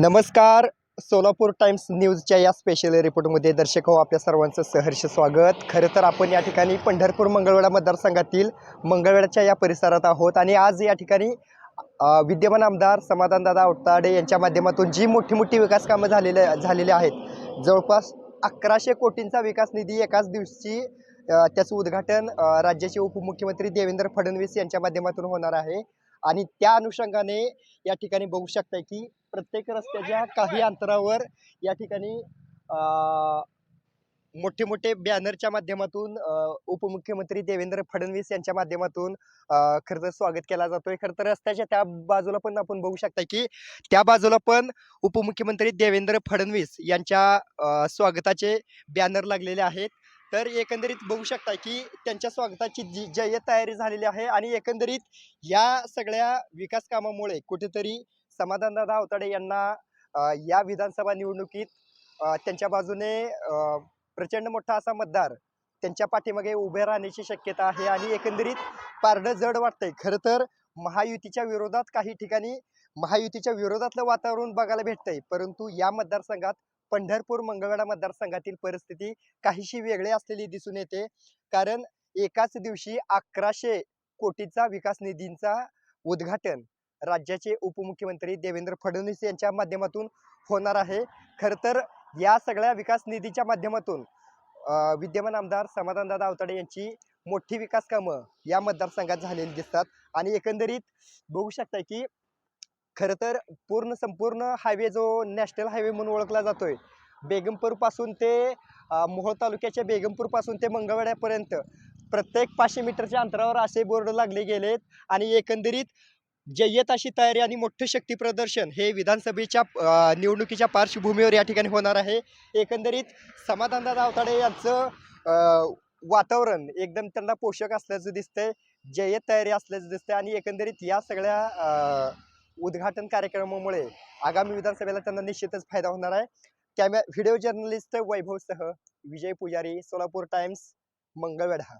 नमस्कार. सोलापूर टाइम्स न्यूजच्या या स्पेशल रिपोर्टमध्ये दर्शक हो आपल्या सर्वांचं सहर्ष स्वागत. खरं तर आपण या ठिकाणी पंढरपूर मंगळवेढा मतदारसंघातील मंगळवेढ्याच्या या परिसरात आहोत आणि आज या ठिकाणी विद्यमान आमदार समाधानदादा औताडे यांच्या माध्यमातून जी मोठी मोठी विकास कामं झालेले झालेली आहेत. जवळपास अकराशे कोटींचा विकास निधी एकाच दिवशी त्याचं उद्घाटन राज्याचे उपमुख्यमंत्री देवेंद्र फडणवीस यांच्या माध्यमातून होणार आहे. आणि त्या अनुषंगाने या ठिकाणी बघू शकताय की प्रत्येक रस्त्याच्या काही अंतरावर या ठिकाणी मोठे मोठे बॅनरच्या माध्यमातून उपमुख्यमंत्री देवेंद्र फडणवीस यांच्या माध्यमातून खरं तर स्वागत केला जातोय. खरं तर रस्त्याच्या त्या बाजूला पण आपण बघू शकता की त्या बाजूला पण उपमुख्यमंत्री देवेंद्र फडणवीस यांच्या स्वागताचे बॅनर लागलेले आहेत. तर एकंदरीत बघू शकता की त्यांच्या स्वागताची जी जय्यत तयारी झालेली आहे आणि एकंदरीत या सगळ्या विकास कामामुळे कुठेतरी समाधानदादा अवताडे यांना या विधानसभा निवडणुकीत त्यांच्या बाजूने प्रचंड मोठा असा मतदार त्यांच्या पाठीमागे उभे राहण्याची शक्यता आहे आणि एकंदरीत पारडं जड वाटतंय. खरं तर महायुतीच्या विरोधात काही ठिकाणी महायुतीच्या विरोधातलं वातावरण बघायला भेटतंय. परंतु या मतदारसंघात पंढरपूर मंगळवेढा मतदारसंघातील परिस्थिती काहीशी वेगळी असलेली दिसून येते. कारण एकाच दिवशी अकराशे कोटीचा विकास निधींचा उद्घाटन राज्याचे उपमुख्यमंत्री देवेंद्र फडणवीस यांच्या माध्यमातून होणार आहे. खरं तर या सगळ्या विकास निधीच्या माध्यमातून विद्यमान आमदार समाधानदादा अवताडे यांची मोठी विकास कामं या मतदारसंघात झालेली दिसतात. आणि एकंदरीत बघू शकता की खरं तर पूर्ण संपूर्ण हायवे जो नॅशनल हायवे म्हणून ओळखला जातोय बेगमपूरपासून ते मोहोळ तालुक्याच्या बेगमपूरपासून ते मंगळवाड्यापर्यंत प्रत्येक पाचशे मीटरच्या अंतरावर असे बोर्ड लागले गेलेत. आणि एकंदरीत जय्यत अशी तयारी आणि मोठं शक्ती प्रदर्शन हे विधानसभेच्या निवडणुकीच्या पार्श्वभूमीवर या ठिकाणी होणार आहे. एकंदरीत समाधानदादा आवताडे यांचं वातावरण एकदम त्यांना पोषक असल्याचं दिसतंय जय्यत तयारी असल्याचं दिसतंय आणि एकंदरीत या सगळ्या उद्घाटन कार्यक्रमामुळे आगामी विधानसभेला त्यांना निश्चितच फायदा होणार आहे. कॅमे व्हिडिओ जर्नलिस्ट वैभवसह विजय पुजारी सोलापूर टाइम्स मंगळवेढा.